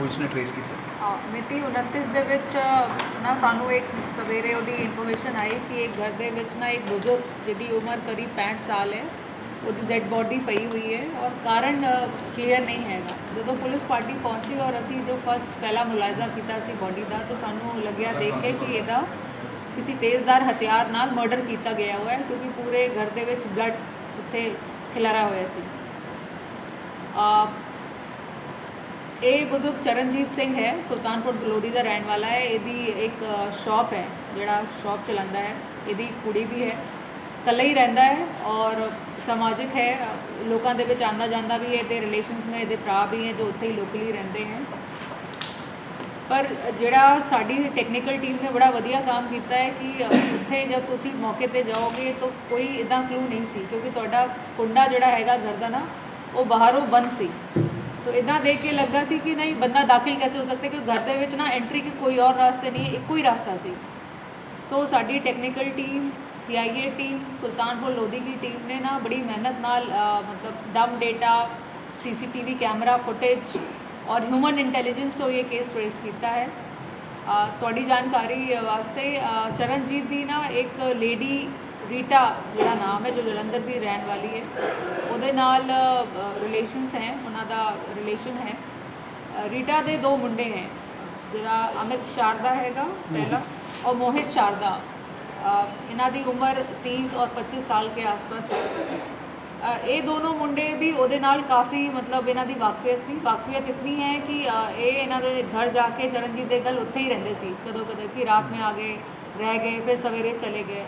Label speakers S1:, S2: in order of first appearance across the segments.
S1: ਇਸ ਪੁਲਿਸ ਨੇ ਟਰੇਸ ਕੀਤਾ।
S2: ਹਾਂ, ਮਿਤੀ 29 ਦੇ ਵਿੱਚ ਨਾ ਸਾਨੂੰ ਇੱਕ ਸਵੇਰੇ ਉਹਦੀ ਇਨਫੋਰਮੇਸ਼ਨ ਆਈ ਕਿ ਇੱਕ ਘਰ ਦੇ ਵਿੱਚ ਨਾ ਇੱਕ ਬਜ਼ੁਰਗ ਜਿਹਦੀ ਉਮਰ ਕਰੀਬ 65 ਸਾਲ ਹੈ ਉਹਦੀ ਡੈੱਡ ਬੋਡੀ ਪਈ ਹੋਈ ਹੈ ਔਰ ਕਾਰਨ ਕਲੀਅਰ ਨਹੀਂ ਹੈਗਾ। ਜਦੋਂ ਪੁਲਿਸ ਪਾਰਟੀ ਪਹੁੰਚੀ ਔਰ ਅਸੀਂ ਜੋ ਫਸਟ ਪਹਿਲਾ ਮੁਲਾਜ਼ਾ ਕੀਤਾ ਸੀ ਬੋਡੀ ਦਾ ਤਾਂ ਸਾਨੂੰ ਲੱਗਿਆ ਦੇਖ ਕੇ ਕਿ ਇਹਦਾ ਕਿਸੇ ਤੇਜ਼ਦਾਰ ਹਥਿਆਰ ਨਾਲ ਮਰਡਰ ਕੀਤਾ ਗਿਆ ਹੋਇਆ ਹੈ ਕਿਉਂਕਿ ਪੂਰੇ ਘਰ ਦੇ ਵਿੱਚ ਬਲੱਡ ਉੱਥੇ ਖਿਲਾਰਾ ਹੋਇਆ ਸੀ। ਅ, ਇਹ ਬਜ਼ੁਰਗ ਚਰਨਜੀਤ ਸਿੰਘ ਹੈ, ਸੁਲਤਾਨਪੁਰ ਲੋਧੀ ਦਾ ਰਹਿਣ ਵਾਲਾ ਹੈ। ਇਹਦੀ ਇੱਕ ਸ਼ਾਪ ਹੈ, ਜਿਹੜਾ ਸ਼ਾਪ ਚਲਾਉਂਦਾ ਹੈ। ਇਹਦੀ ਕੁੜੀ ਵੀ ਹੈ। ਇਕੱਲਾ ਹੀ ਰਹਿੰਦਾ ਹੈ ਔਰ ਸਮਾਜਿਕ ਹੈ। ਲੋਕਾਂ ਦੇ ਵਿੱਚ ਆਉਂਦਾ ਜਾਂਦਾ ਵੀ ਹੈ, ਇਹਦੇ ਰਿਲੇਸ਼ਨਸ ਨੇ, ਇਹਦੇ ਭਰਾ ਵੀ ਹੈ ਜੋ ਉੱਥੇ ਹੀ ਲੋਕਲੀ ਰਹਿੰਦੇ ਹੈ। ਪਰ ਜਿਹੜਾ ਸਾਡੀ ਟੈਕਨੀਕਲ ਟੀਮ ਨੇ ਬੜਾ ਵਧੀਆ ਕੰਮ ਕੀਤਾ ਹੈ ਕਿ ਉੱਥੇ ਜਦ ਤੁਸੀਂ ਮੌਕੇ ਤੇ ਜਾਓਗੇ ਤਾਂ ਕੋਈ ਇਦਾਂ ਕਲੂ ਨਹੀਂ ਸੀ ਕਿਉਂਕਿ ਤੁਹਾਡਾ ਕੁੰਡਾ ਜਿਹੜਾ ਹੈਗਾ ਘਰ ਦਾ ਨਾ, ਉਹ ਬਾਹਰੋਂ ਬੰਦ ਸੀ। तो इतना देख के लगा सी कि नहीं बंदा दाखिल कैसे हो सकता है क्योंकि घर ਦੇ ਵਿੱਚ ਨਾ ਐਂਟਰੀ ਕੇ ਕੋਈ ਔਰ ਰਾਸਤੇ ਨਹੀਂ ਇੱਕੋ ਹੀ ਰਾਸਤਾ ਸੀ ਸੋ ਸਾਡੀ technical team CIA team Sultanpur Lodhi ਦੀ ਟੀਮ ਨੇ ਨਾ ਬੜੀ ਮਿਹਨਤ ਨਾਲ ਅ, ਮਤਲਬ ਡਮ ਡੇਟਾ ਸੀਸੀਟੀਵੀ ਕੈਮਰਾ ਫੁਟੇਜ ਔਰ ਹਿਊਮਨ ਇੰਟੈਲੀਜੈਂਸ ਤੋਂ ਇਹ ਕੇਸ ਟ੍ਰੇਸ ਕੀਤਾ ਹੈ ਅ, ਤੁਹਾਡੀ ਜਾਣਕਾਰੀ ਵਾਸਤੇ ਅ, ਚਰਨਜੀਤ ਦੀ ਨਾ ਇੱਕ ਲੇਡੀ ਰੀਟਾ ਜਿਹੜਾ ਨਾਮ ਹੈ ਜੋ ਜਲੰਧਰ ਦੀ ਰਹਿਣ ਵਾਲੀ ਹੈ ਉਹਦੇ ਨਾਲ ਰਿਲੇਸ਼ਨਸ ਹੈ ਉਹਨਾਂ ਦਾ ਰਿਲੇਸ਼ਨ ਹੈ। ਰੀਟਾ ਦੇ ਦੋ ਮੁੰਡੇ ਹੈ ਜਿਹੜਾ ਅਮਿਤ ਸ਼ਾਰਦਾ ਹੈਗਾ ਪਹਿਲਾ ਔਰ ਮੋਹਿਤ ਸ਼ਾਰਦਾ। ਇਹਨਾਂ ਦੀ ਉਮਰ 30 ਔਰ 25 ਸਾਲ ਕੇ ਆਸ-ਪਾਸ ਹੈ। ਇਹ ਦੋਨੋਂ ਮੁੰਡੇ ਵੀ ਉਹਦੇ ਨਾਲ ਕਾਫੀ ਮਤਲਬ ਇਹਨਾਂ ਦੀ ਵਾਕਫੀਅਤ ਸੀ। ਵਾਕਫੀਅਤ ਇਤਨੀ ਹੈ ਕਿ ਇਹ ਇਹਨਾਂ ਦੇ ਘਰ ਜਾ ਕੇ ਚਰਨਜੀਤ ਦੇ ਗੱਲ ਉੱਥੇ ਹੀ ਰਹਿੰਦੇ ਸੀ। ਕਦੋਂ ਕਦੋਂ ਕਿ ਰਾਤ ਮੇ ਆ ਗਏ ਰਹਿ ਗਏ ਫਿਰ ਸਵੇਰੇ ਚਲੇ ਗਏ।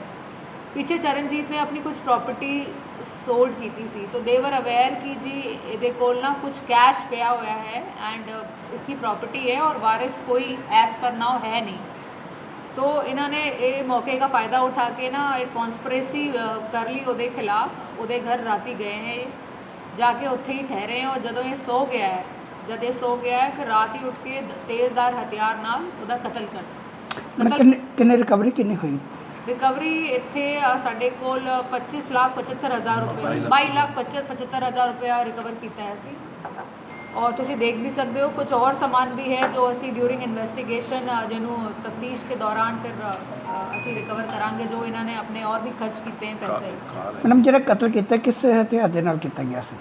S2: ਪਿੱਛੇ ਚਰਨਜੀਤ ਨੇ ਆਪਣੀ ਕੁਛ ਪ੍ਰਾਪਰਟੀ ਸੋਲਡ ਕੀਤੀ ਸੀ। ਤੋ ਦੇ ਵਰ ਅਵੇਅਰ ਕਿ ਜੀ ਇਹਦੇ ਕੋਲ ਨਾ ਕੁਛ ਕੈਸ਼ ਪਿਆ ਹੋਇਆ ਹੈ ਐਂਡ ਇਸकी ਪ੍ਰਾਪਰਟੀ ਹੈ ਔਰ ਵਾਰਿਸ ਕੋਈ ਐਸ ਪਰ ਨਾਉ ਹੈ ਨਹੀਂ। ਤੋ ਇਹਨਾਂ ਨੇ ਇਹ ਮੌਕੇ ਦਾ ਫਾਇਦਾ ਉਠਾ ਕੇ ਨਾ ਇਹ ਕਨਸਪੀਰੇਸੀ ਕਰ ਲਈ ਉਹਦੇ ਖਿਲਾਫ। ਉਹਦੇ ਘਰ ਰਾਤੀ ਗਏ ਹੈ ਜਾ ਕੇ ਉੱਥੇ ਹੀ ਠਹਿਰੇ ਹੈ ਔਰ ਜਦੋਂ ਇਹ ਸੋ ਗਿਆ ਹੈ, ਜਦ ਇਹ ਸੋ ਗਿਆ ਹੈ, ਫਿਰ ਰਾਤ ਹੀ ਉੱਠ ਕੇ ਤੇਜ਼ਦਾਰ ਹਥਿਆਰ ਨਾਲ ਉਹਦਾ ਕਤਲ ਕਰ ਦਿੱਤਾ
S3: ਕਿੰਨੇ ਰਿਕਵਰੀ ਕਿੰਨੀ ਹੋਈ?
S2: ਰਿਕਵਰੀ ਇੱਥੇ ਸਾਡੇ ਕੋਲ 25 ਲੱਖ 75 ਹਜ਼ਾਰ ਰੁਪਏ 22 ਲੱਖ 25 75 ਹਜ਼ਾਰ ਰੁਪਏ ਰਿਕਵਰ ਕੀਤਾ ਹੈ ਅਸੀਂ। ਔਰ ਤੁਸੀਂ ਦੇਖ ਵੀ ਸਕਦੇ ਹੋ ਕੁਝ ਹੋਰ ਸਮਾਨ ਵੀ ਹੈ ਜੋ ਅਸੀਂ ਡਿਊਰਿੰਗ ਇਨਵੈਸਟੀਗੇਸ਼ਨ ਜਿਹਨੂੰ ਤਫਤੀਸ਼ ਕੇ ਦੌਰਾਨ ਫਿਰ ਅਸੀਂ ਰਿਕਵਰ ਕਰਾਂਗੇ ਜੋ ਇਹਨਾਂ ਨੇ ਆਪਣੇ ਔਰ ਵੀ ਖਰਚ ਕੀਤੇ ਹੈ ਪੈਸੇ।
S3: ਮੈਡਮ ਜਿਹੜਾ ਕਤਲ ਕੀਤਾ ਕਿਸ ਹਥਿਆਰ ਦੇ ਨਾਲ ਕੀਤਾ ਗਿਆ ਸੀ?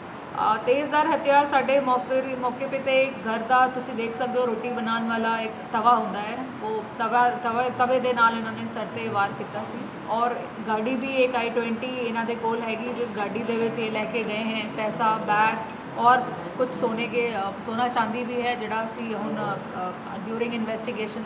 S2: ਤੇਜ਼ਦਾਰ ਹਥਿਆਰ ਸਾਡੇ ਮੌਕੇ ਮੌਕੇ ਪੇ ਤੇ ਘਰ ਦਾ ਤੁਸੀਂ ਦੇਖ ਸਕਦੇ ਹੋ, ਰੋਟੀ ਬਣਾਉਣ ਵਾਲਾ ਇੱਕ ਤਵਾ ਹੁੰਦਾ ਹੈ। ਉਹ ਤਵਾ, ਤਵੇ ਤਵੇ ਦੇ ਨਾਲ ਇਹਨਾਂ ਨੇ ਸਿਰ 'ਤੇ ਵਾਰ ਕੀਤਾ ਸੀ। ਔਰ ਗਾੜੀ ਵੀ ਇੱਕ ਆਈ 20 ਇਹਨਾਂ ਦੇ ਕੋਲ ਹੈਗੀ, ਜਿਸ ਗਾੜੀ ਦੇ ਵਿੱਚ ਇਹ ਲੈ ਕੇ ਗਏ ਹੈ, ਪੈਸਾ, ਬੈਗ ਔਰ ਕੁਝ ਸੋਨੇ ਕੇ ਸੋਨਾ ਚਾਂਦੀ ਵੀ ਹੈ, ਜਿਹੜਾ ਅਸੀਂ ਹੁਣ ਡਿਊਰਿੰਗ ਇਨਵੈਸਟੀਗੇਸ਼ਨ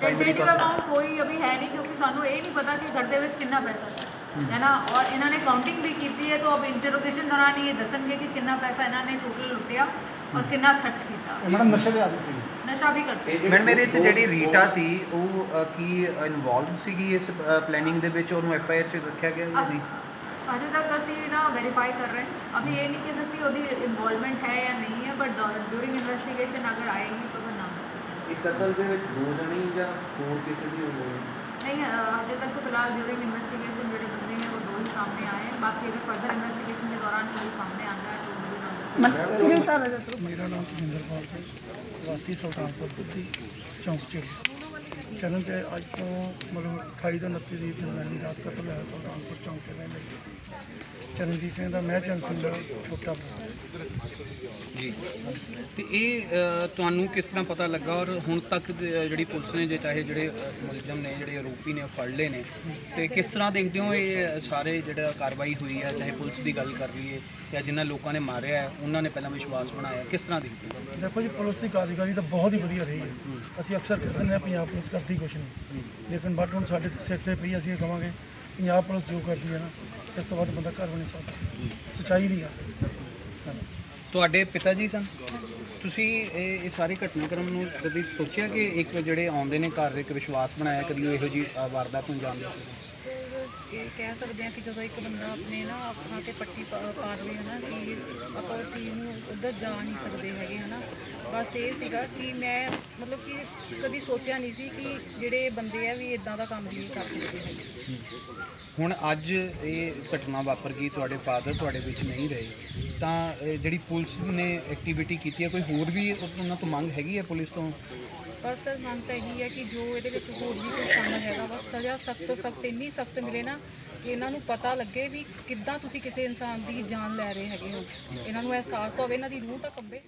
S1: ਤੌਰ ਤੇ?
S2: ਅਮਾਉਂਟ ਕੋਈ ਅਭੀ ਹੈ ਨਹੀਂ ਕਿਉਂਕਿ ਸਾਨੂੰ ਇਹ ਨਹੀਂ ਪਤਾ ਕਿ ਘਰ ਦੇ ਵਿੱਚ ਕਿੰਨਾ ਪੈਸਾ ਸੀ। ਹੈ। ਨਾ? ਔਰ ਇਹਨਾਂ ਨੇ ਕਾਊਂਟਿੰਗ ਵੀ ਕੀਤੀ ਹੈ ਤਾਂ ਅਬ ਇੰਟਰੋਗੇਸ਼ਨ ਦੌਰਾਨ ਹੀ ਇਹ ਦੱਸਣਗੇ ਕਿ ਕਿੰਨਾ ਪੈਸਾ ਇਹਨਾਂ ਨੇ ਟੋਟਲ ਲੁੱਟਿਆ ਔਰ ਕਿੰਨਾ ਖਰਚ ਕੀਤਾ।
S3: ਮੈਡਮ ਨਸ਼ੇ ਦੇ ਆਦੀ ਸੀ
S2: ਨਸ਼ਾ ਵੀ ਕਰਦੇ
S1: ਮੈਡਮ ਮੇਰੇ ਚ ਜਿਹੜੀ ਰੀਟਾ ਸੀ ਉਹ ਅ, ਕੀ ਇਨਵੋਲਵ ਸੀਗੀ ਇਸ ਪਲੈਨਿੰਗ ਦੇ ਵਿੱਚ? ਉਹਨੂੰ ਐਫ ਆਈ ਆਰ ਚ ਰੱਖਿਆ ਗਿਆ ਜਾਂ ਨਹੀਂ?
S2: ਅਜੇ ਤੱਕ ਅਸੀਂ ਨਾ ਵੈਰੀਫਾਈ ਕਰ ਰਹੇ। ਹਾਂ ਅਭੀ ਇਹ ਨਹੀਂ ਕਹਿ ਸਕਤੀ ਉਹਦੀ ਇਨਵੋਲਵਮੈਂਟ ਹੈ ਜਾਂ ਨਹੀਂ ਹੈ ਬਟ ਡੂਰਿੰਗ ਇਨਵੈਸਟੀਗੇਸ਼ਨ ਅਗਰ ਆਏਗੀ ਤਾਂ।
S4: ਇਹ ਕਤਲ ਦੇ ਵਿੱਚ ਦੋ ਜਣੇ ਹੀ ਜਾਂ ਹੋਰ ਕਿਸੇ ਦੀ
S2: ਹੋਈ ਹੈ ਨਹੀਂ ਹਜੇ ਤੱਕ ਫਿਲਹਾਲ ਡਿਊਰਿੰਗ ਇਨਵੈਸਟੀਗੇਸ਼ਨ ਜਿਹੜੇ ਬੰਦੇ ਨੇ ਉਹ ਦੋ ਹੀ ਸਾਹਮਣੇ ਆਏ ਬਾਕੀ ਅਗਰ ਫਰਦਰ ਇਨਵੈਸਟੀਗੇਸ਼ਨ ਦੇ ਦੌਰਾਨ ਕੋਈ ਸਾਹਮਣੇ ਆਉਂਦਾ ਹੈ ਤਾਂ ਉਹ ਵੀ ਨਾਲ
S3: ਮੈਂ ਕਿਹੜੇ ਤਾਰਾ
S5: ਮੇਰਾ ਨਾਮ ਤਜਿੰਦਰਪਾਲ ਸਿੰਘ ਵਾਸੀ ਸੁਲਤਾਨਪੁਰ ਬੁੱਧੀ ਚੌਂਕ ਚਿਰ। ਚਰਨ ਤੇ ਅੱਜ ਤੋਂ ਮਤਲਬ 28 ਤੋਂ 29 ਦੀ ਦਰਮਿਆਨੀ ਰਾਤ ਕਤਲ ਹੋਇਆ ਸੁਲਤਾਨਪੁਰ ਚੌਂਕ ਚ ਰਹਿਣ ਲਈ ਚਰਨਜੀਤ ਸਿੰਘ ਦਾ ਮੈਂ ਚੰਦ ਸਿੰਘ ਦਾ ਛੋਟਾ ਭਰਾ
S6: ਜੀ। ਤੇ ਇਹ ਅ, ਤੁਹਾਨੂੰ ਕਿਸ ਤਰ੍ਹਾਂ ਪਤਾ ਲੱਗਾ ਔਰ ਹੁਣ ਤੱਕ ਦੇ, ਜਿਹੜੀ ਪੁਲਿਸ ਨੇ ਜੇ ਚਾਹੇ ਜਿਹੜੇ ਅ, ਮੁਲਜ਼ਮ ਨੇ ਜਿਹੜੇ ਆਰੋਪੀ ਨੇ ਉਹ ਫੜ ਲਏ ਨੇ। ਤੇ ਕਿਸ ਤਰ੍ਹਾਂ ਦੇਖਦੇ ਹੋ ਇਹ ਸਾਰੇ ਜਿਹੜਾ ਕਾਰਵਾਈ ਹੋਈ ਹੈ ਚਾਹੇ ਪੁਲਿਸ ਦੀ ਗੱਲ ਕਰ ਲਈਏ ਜਾਂ ਜਿਨ੍ਹਾਂ ਲੋਕਾਂ ਨੇ ਮਾਰਿਆ ਹੈ ਉਹਨਾਂ ਨੇ ਪਹਿਲਾਂ ਵਿਸ਼ਵਾਸ ਬਣਾਇਆ ਕਿਸ ਤਰ੍ਹਾਂ ਦੇਖਦੇ ਹੋ?
S5: ਦੇਖੋ ਜੀ ਪੁਲਿਸ ਦੀ ਕਾਰਜਕਾਰੀ ਤਾਂ ਬਹੁਤ ਹੀ ਵਧੀਆ ਰਹੀ ਹੈ। ਅਸੀਂ ਅਕਸਰ ਕਹਿੰਦੇ ਨੇ ਪੰਜਾਬ ਪੁਲਿਸ ਕਰਦੀ ਕੁਛ ਨਹੀਂ। ਲੇਕਿਨ ਬਟ ਹੁਣ ਸਾਡੇ ਤੇ ਸਿਰ ਤੇ ਪਈ ਅਸੀਂ ਇਹ ਕਵਾਂਗੇ ਪੰਜਾਬ ਪੁਲਿਸ ਜੋ ਕਰਦੀ ਹੈ ਨਾ ਇਸ ਤੋਂ ਵੱਧ ਬੰਦਾ ਕਰ ਵੀ ਨਹੀਂ ਸਕਦਾ। ਸੱਚਾਈ ਦੀ ਗੱਲ ਧੰਨਵਾਦ।
S6: ਤੁਹਾਡੇ ਪਿਤਾ ਜੀ ਸਨ? ਤੁਸੀਂ ਇਹ ਇਹ ਸਾਰੇ ਘਟਨਾਕ੍ਰਮ ਨੂੰ ਕਦੀ ਸੋਚਿਆ ਕਿ ਇੱਕ ਜਿਹੜੇ ਆਉਂਦੇ ਨੇ ਘਰ ਇੱਕ ਵਿਸ਼ਵਾਸ ਬਣਾਇਆ ਕਦੀ ਉਹ ਇਹੋ ਜੀ ਵਾਰਦਾਤ ਨੂੰ ਜਾਣਦੇ ਸੀ
S7: ਇਹ ਕਹਿ ਸਕਦੇ ਹਾਂ ਕਿ ਜਦੋਂ ਇੱਕ ਬੰਦਾ ਆਪਣੇ ਨਾ ਅੱਖਾਂ ਤੇ ਪੱਟੀ ਪਾ ਪਾ ਦੇਵੇ ਹਨਾ, ਕਿ ਆਪਾਂ ਉਸ ਚੀਜ਼ ਨੂੰ ਉੱਧਰ ਜਾ ਨਹੀਂ ਸਕਦੇ ਹੈਗੇ ਹਨਾ। ਬਸ ਇਹ ਸੀਗਾ ਕਿ ਮੈਂ ਮਤਲਬ ਕਿ ਕਦੀ ਸੋਚਿਆ ਨਹੀਂ ਸੀ ਕਿ ਜਿਹੜੇ ਬੰਦੇ ਆ ਵੀ ਇਦਾਂ ਦਾ ਕੰਮ ਵੀ ਕਰ ਸਕਦੇ ਹੈਗੇ।
S6: ਹੁਣ ਅੱਜ ਇਹ ਘਟਨਾ ਵਾਪਰ ਗਈ, ਤੁਹਾਡੇ ਫਾਦਰ ਤੁਹਾਡੇ ਵਿੱਚ ਨਹੀਂ ਰਹੇ, ਤਾਂ ਇਹ ਜਿਹੜੀ ਪੁਲਿਸ ਨੇ ਐਕਟੀਵਿਟੀ ਕੀਤੀ ਹੈ, ਕੋਈ ਹੋਰ ਵੀ ਉਹਨਾਂ ਤੋਂ ਮੰਗ ਹੈਗੀ ਹੈ ਪੁਲਿਸ ਤੋਂ?
S7: ਬਸ ਸਰ ਮੰਗ ਤਾਂ ਇਹੀ ਹੈ ਕਿ ਜੋ ਇਹਦੇ ਵਿੱਚ ਹੋਰ ਵੀ ਕੋਈ ਸ਼ਾਮਲ ਹੈਗਾ ਬਸ ਸਜ਼ਾ ਸਖਤ ਤੋਂ ਸਖਤ ਇੰਨੀ ਸਖਤ ਮਿਲੇ ਨਾ ਕਿ ਇਹਨਾਂ ਨੂੰ ਪਤਾ ਲੱਗੇ ਵੀ ਕਿੱਦਾਂ ਤੁਸੀਂ ਕਿਸੇ ਇਨਸਾਨ ਦੀ ਜਾਨ ਲੈ ਰਹੇ ਹੈਗੇ ਹੋ। ਇਹਨਾਂ ਨੂੰ ਅਹਿਸਾਸ ਤਾਂ ਹੋਵੇ, ਇਹਨਾਂ ਦੀ ਰੂਹ ਤਾਂ ਕੰਬੇ।